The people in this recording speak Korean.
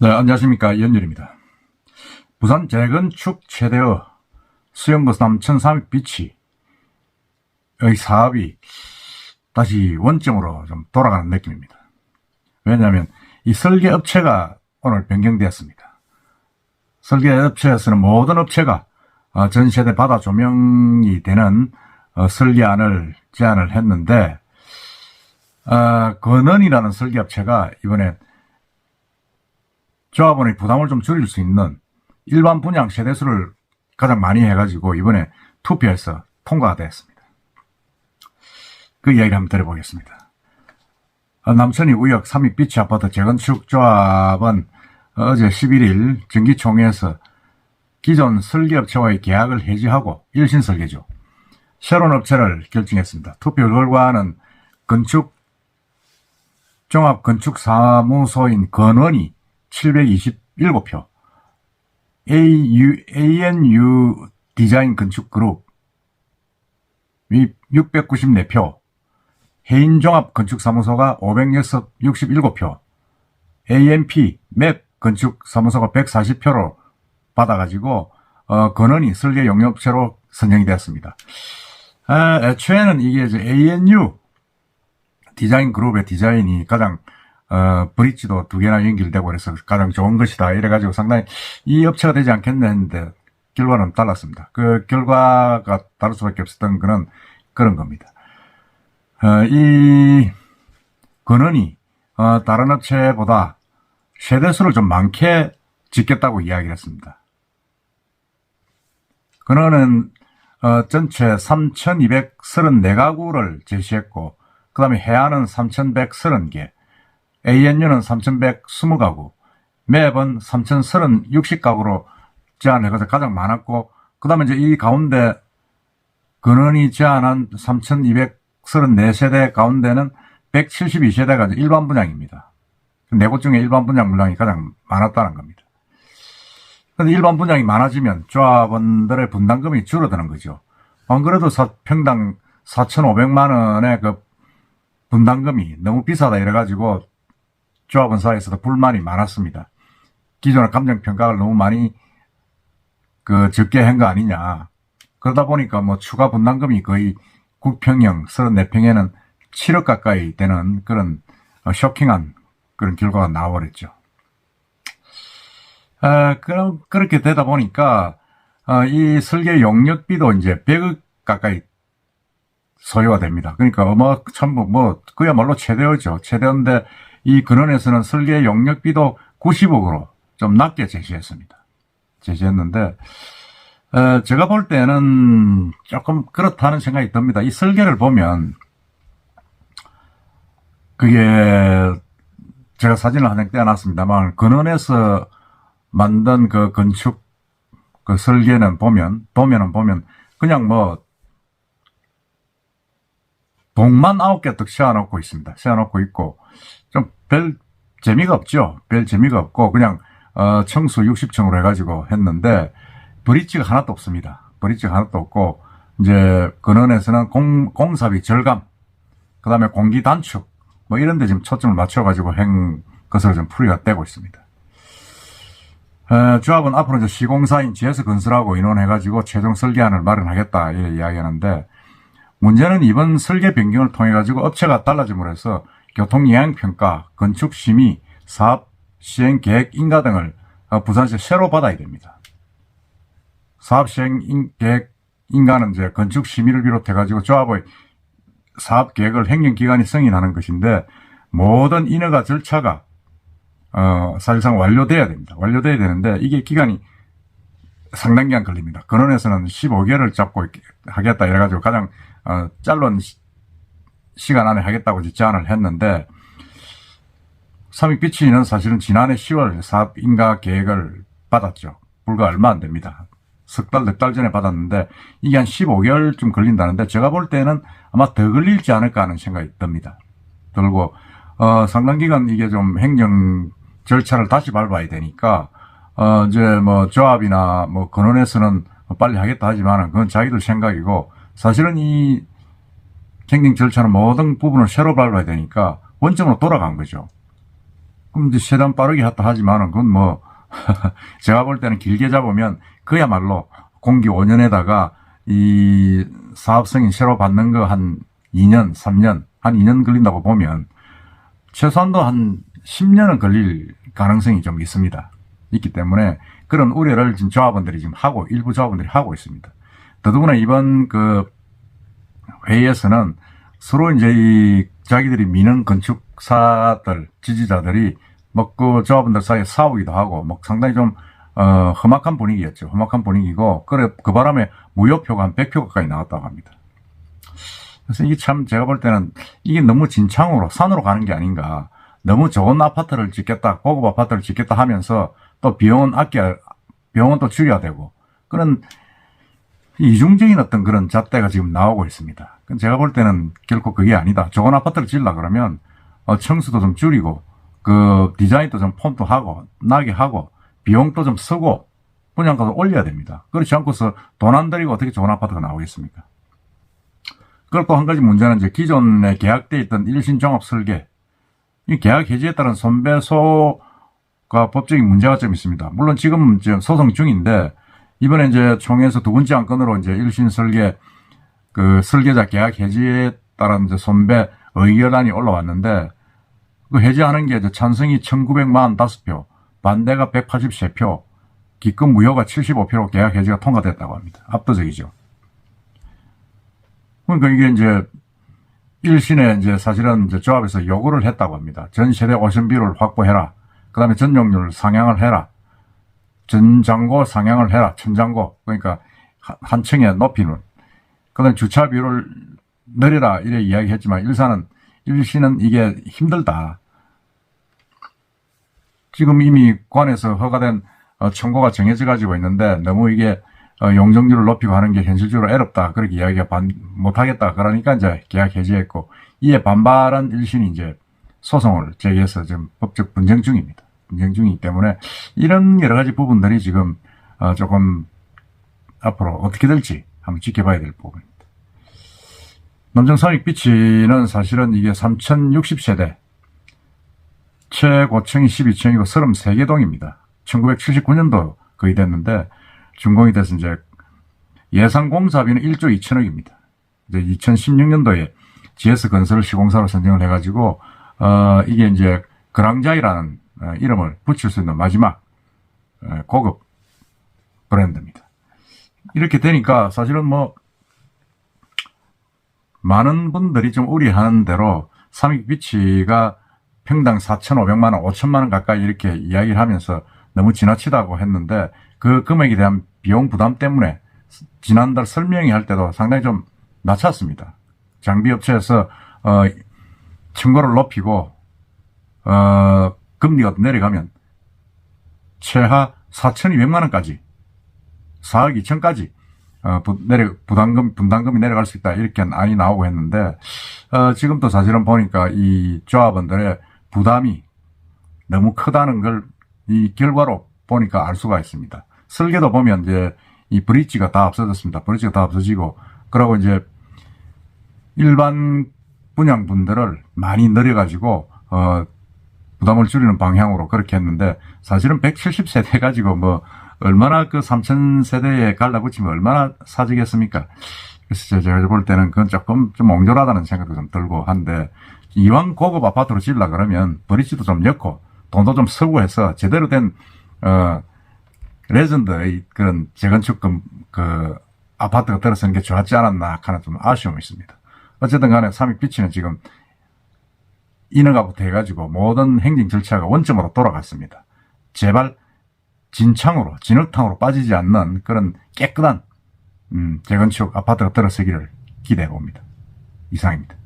네, 안녕하십니까. 연율입니다. 부산 재건축 최대의 수영버스 남 1300비치의 사업이 다시 원점으로 좀 돌아가는 느낌입니다. 왜냐하면 이 설계 업체가 오늘 변경되었습니다. 설계 업체에서는 모든 업체가 어, 전세대 바다 조명이 되는 어, 설계안을 제안을 했는데 어, 건원이라는 설계 업체가 이번에 조합원의 부담을 좀 줄일 수 있는 일반 분양 세대수를 가장 많이 해가지고 이번에 투표해서 통과가 되었습니다. 그 이야기를 한번 들어보겠습니다. 어, 남천이 우역 삼익비치 아파트 재건축 조합은 어제 11일 정기총회에서 기존 설계업체와의 계약을 해지하고 일신 설계죠. 새로운 업체를 결정했습니다. 투표 결과는 건축 종합건축사무소인 건원이 727표, AU, ANU 디자인 건축 그룹이 694표, 해인종합건축사무소가 567표, AMP 맵 건축사무소가 140표로 받아가지고 어, 건원이 설계 용역체로 선정이 되었습니다. 아, 애초에는 이게 이제 ANU 디자인 그룹의 디자인이 가장 어, 브릿지도 두 개나 연결되고 그래서 가장 좋은 것이다. 이래가지고 상당히 이 업체가 되지 않겠나 했는데 결과는 달랐습니다. 그 결과가 다를 수밖에 없었던 거는 그런 겁니다. 어, 이 근원이 어, 다른 업체보다 세대수를 좀 많게 짓겠다고 이야기를 했습니다. 근원은 어, 전체 3,234가구를 제시했고 그 다음에 해안은 3,130개, ANU는 3,120가구, 맵은 3,060가구로 제안해서 가장 많았고, 그 다음에 이제 이 가운데 근원이 제안한 3,234세대 가운데는 172세대가 일반 분양입니다. 네 곳 중에 일반 분양 물량이 가장 많았다는 겁니다. 근데 일반 분양이 많아지면 조합원들의 분담금이 줄어드는 거죠. 안 그래도 사- 평당 4,500만 원의 그 분담금이 너무 비싸다 이래가지고 조합원 사이에서도 불만이 많았습니다. 기존의 감정평가를 너무 많이 그 적게 한 거 아니냐. 그러다 보니까 뭐 추가 분담금이 거의 9평형, 34평에는 7억 가까이 되는 그런 어, 쇼킹한 그런 결과가 나와버렸죠. 아, 그럼, 그렇게 되다 보니까, 어, 이 설계 용역비도 이제 100억 가까이 소요가 됩니다. 그러니까 어마 참 뭐 그야말로 최대어죠. 최대인데 이 근원에서는 설계 용역비도 90억으로 좀 낮게 제시했습니다. 제시했는데 어, 제가 볼 때는 조금 그렇다는 생각이 듭니다. 이 설계를 보면 그게 제가 사진을 한장 떼어놨습니다만 근원에서 만든 그 건축 그 설계는 보면 도면은 보면 그냥 뭐 동만 아홉 개딱 세워놓고 있습니다. 세워놓고 있고, 좀 별 재미가 없죠. 별 재미가 없고, 그냥, 어, 청수 60층으로 해가지고 했는데, 브릿지가 하나도 없습니다. 브릿지가 하나도 없고, 이제, 근원에서는 공, 공사비 절감, 그 다음에 공기 단축, 뭐 이런 데 지금 초점을 맞춰가지고 한 것으로 좀 풀이가 되고 있습니다. 어, 조합은 앞으로 이제 시공사인 GS 건설하고 인원해가지고 최종 설계안을 마련하겠다, 이렇게 이야기하는데, 문제는 이번 설계 변경을 통해 가지고 업체가 달라짐으로 해서 교통 영향 평가, 건축 심의, 사업 시행 계획 인가 등을 어, 부산시 새로 받아야 됩니다. 사업 시행 인- 계획 인가는 이제 건축 심의를 비롯해 가지고 조합의 사업 계획을 행정기관이 승인하는 것인데 모든 인허가 절차가 어, 사실상 완료돼야 됩니다. 완료돼야 되는데 이게 기간이 상당 기간 걸립니다. 근원에서는 15개월을 잡고 있- 하겠다 이래가지고 가장 어, 짧은 시- 시간 안에 하겠다고 제안을 했는데 삼익비치는 사실은 지난해 10월 사업 인가 계획을 받았죠. 불과 얼마 안 됩니다. 석 달, 넉 달 전에 받았는데 이게 한 15개월쯤 걸린다는데 제가 볼 때는 아마 더 걸릴지 않을까 하는 생각이 듭니다. 들고 어, 상당 기간 이게 좀 행정 절차를 다시 밟아야 되니까 어, 이제 뭐 조합이나 뭐 근원에서는 빨리 하겠다 하지만은 그건 자기들 생각이고 사실은 이 행정 절차는 모든 부분을 새로 밟아야 되니까 원점으로 돌아간 거죠. 그럼 이제 최대한 빠르게 했다 하지만은 그건 뭐 제가 볼 때는 길게 잡으면 그야말로 공기 5년에다가 이 사업 승인 새로 받는 거 한 2년, 3년, 한 2년 걸린다고 보면 최소한도 한 10년은 걸릴 가능성이 좀 있습니다. 있기 때문에 그런 우려를 지금 조합원들이 지금 하고 일부 조합원들이 하고 있습니다. 더더구나 이번 그 회의에서는 서로 이제 이 자기들이 미는 건축사들 지지자들이 뭐그 조합원들 사이에 싸우기도 하고 뭐 상당히 좀 어, 험악한 분위기였죠. 험악한 분위기고 그래 그 바람에 무효표가 한 100표 가까이 나왔다고 합니다. 그래서 이게 참 제가 볼 때는 이게 너무 진창으로 산으로 가는 게 아닌가. 너무 좋은 아파트를 짓겠다, 고급 아파트를 짓겠다 하면서 또 비용은 아껴, 비용은 또 줄여야 되고 그런 이중적인 어떤 그런 잣대가 지금 나오고 있습니다. 제가 볼 때는 결코 그게 아니다. 좋은 아파트를 짓려 그러면 어, 청수도 좀 줄이고 그 디자인도 좀 폰트 하고 나게 하고 비용도 좀 쓰고 분양가도 올려야 됩니다. 그렇지 않고서 돈 안 들이고 어떻게 좋은 아파트가 나오겠습니까? 그리고 또한 가지 문제는 이제 기존에 계약돼 있던 일신 종합 설계 이 계약 해지에 따른 손배소가 법적인 문제가 좀 있습니다. 물론 지금 이제 소송 중인데 이번에 이제 총회에서 두 번째 안건으로 이제 일신 설계 그 설계자 계약 해지에 따른 이제 손배 의결안이 올라왔는데 그 해지하는 게 이제 찬성이 1945표, 반대가 183표, 기권 무효가 75표로 계약 해지가 통과됐다고 합니다. 압도적이죠. 그러니까 이게 이제 일신에 이제 사실은 이제 조합에서 요구를 했다고 합니다. 전 세대 오션 비율을 확보해라. 그 다음에 전용률 상향을 해라. 전장고 상향을 해라. 천장고. 그러니까 한- 한 층에 높이는. 그 다음에 주차 비율을 늘려라. 이래 이야기했지만 일산은, 일신은 이게 힘들다. 지금 이미 관에서 허가된 어, 청구가 정해져 가지고 있는데 너무 이게 어, 용적률을 높이고 하는 게 현실적으로 어렵다. 그렇게 이야기가 반, 못하겠다. 그러니까 이제 계약 해지했고, 이에 반발한 일신이 이제 소송을 제기해서 지금 법적 분쟁 중입니다. 분쟁 중이기 때문에 이런 여러 가지 부분들이 지금 어, 조금 앞으로 어떻게 될지 한번 지켜봐야 될 부분입니다. 남정선익 비치는 사실은 이게 3060세대, 최고층이 12층이고 33개 동입니다. 1979년도 거의 됐는데 준공이 돼서 이제 예상 공사비는 1조 2천억입니다. 이제 2016년도에 GS 건설 시공사로 선정을 해가지고 어 이게 이제 그랑자이라는 어, 이름을 붙일 수 있는 마지막 어, 고급 브랜드입니다. 이렇게 되니까 사실은 뭐 많은 분들이 좀 우려하는 대로 삼익 비치가 평당 4,500만 원, 5천만 원 가까이 이렇게 이야기를 하면서 너무 지나치다고 했는데 그 금액에 대한 비용 부담 때문에 지난달 설명회 할 때도 상당히 좀 낮췄습니다. 장비 업체에서 어 층고를 높이고 어 금리가 내려가면 최하 4,200만 원까지 4억 2천까지 어, 부, 내려, 부담금, 분담금이 내려갈 수 있다. 이렇게 안이 나오고 했는데, 어, 지금도 사실은 보니까 이 조합원들의 부담이 너무 크다는 걸 이 결과로 보니까 알 수가 있습니다. 설계도 보면 이제 이 브릿지가 다 없어졌습니다. 브릿지가 다 없어지고, 그러고 이제 일반 분양분들을 많이 늘려가지고, 어, 부담을 줄이는 방향으로 그렇게 했는데, 사실은 170세대 가지고 뭐, 얼마나 그 3,000세대에 갈라붙이면 얼마나 사지겠습니까? 그래서 제가 볼 때는 그건 조금 좀 옹졸하다는 생각도 좀 들고 한데, 이왕 고급 아파트로 지으려 그러면 브릿지도 좀 넣고, 돈도 좀 쓰고 해서 제대로 된, 어, 레전드의 그런 재건축금, 그, 아파트가 들어서는 게 좋았지 않았나 하는 좀 아쉬움이 있습니다. 어쨌든 간에 삼익 비치는 지금 인허가부터 해가지고 모든 행정 절차가 원점으로 돌아갔습니다. 제발 진창으로, 진흙탕으로 빠지지 않는 그런 깨끗한, 음, 재건축 아파트가 들어서기를 기대해 봅니다. 이상입니다.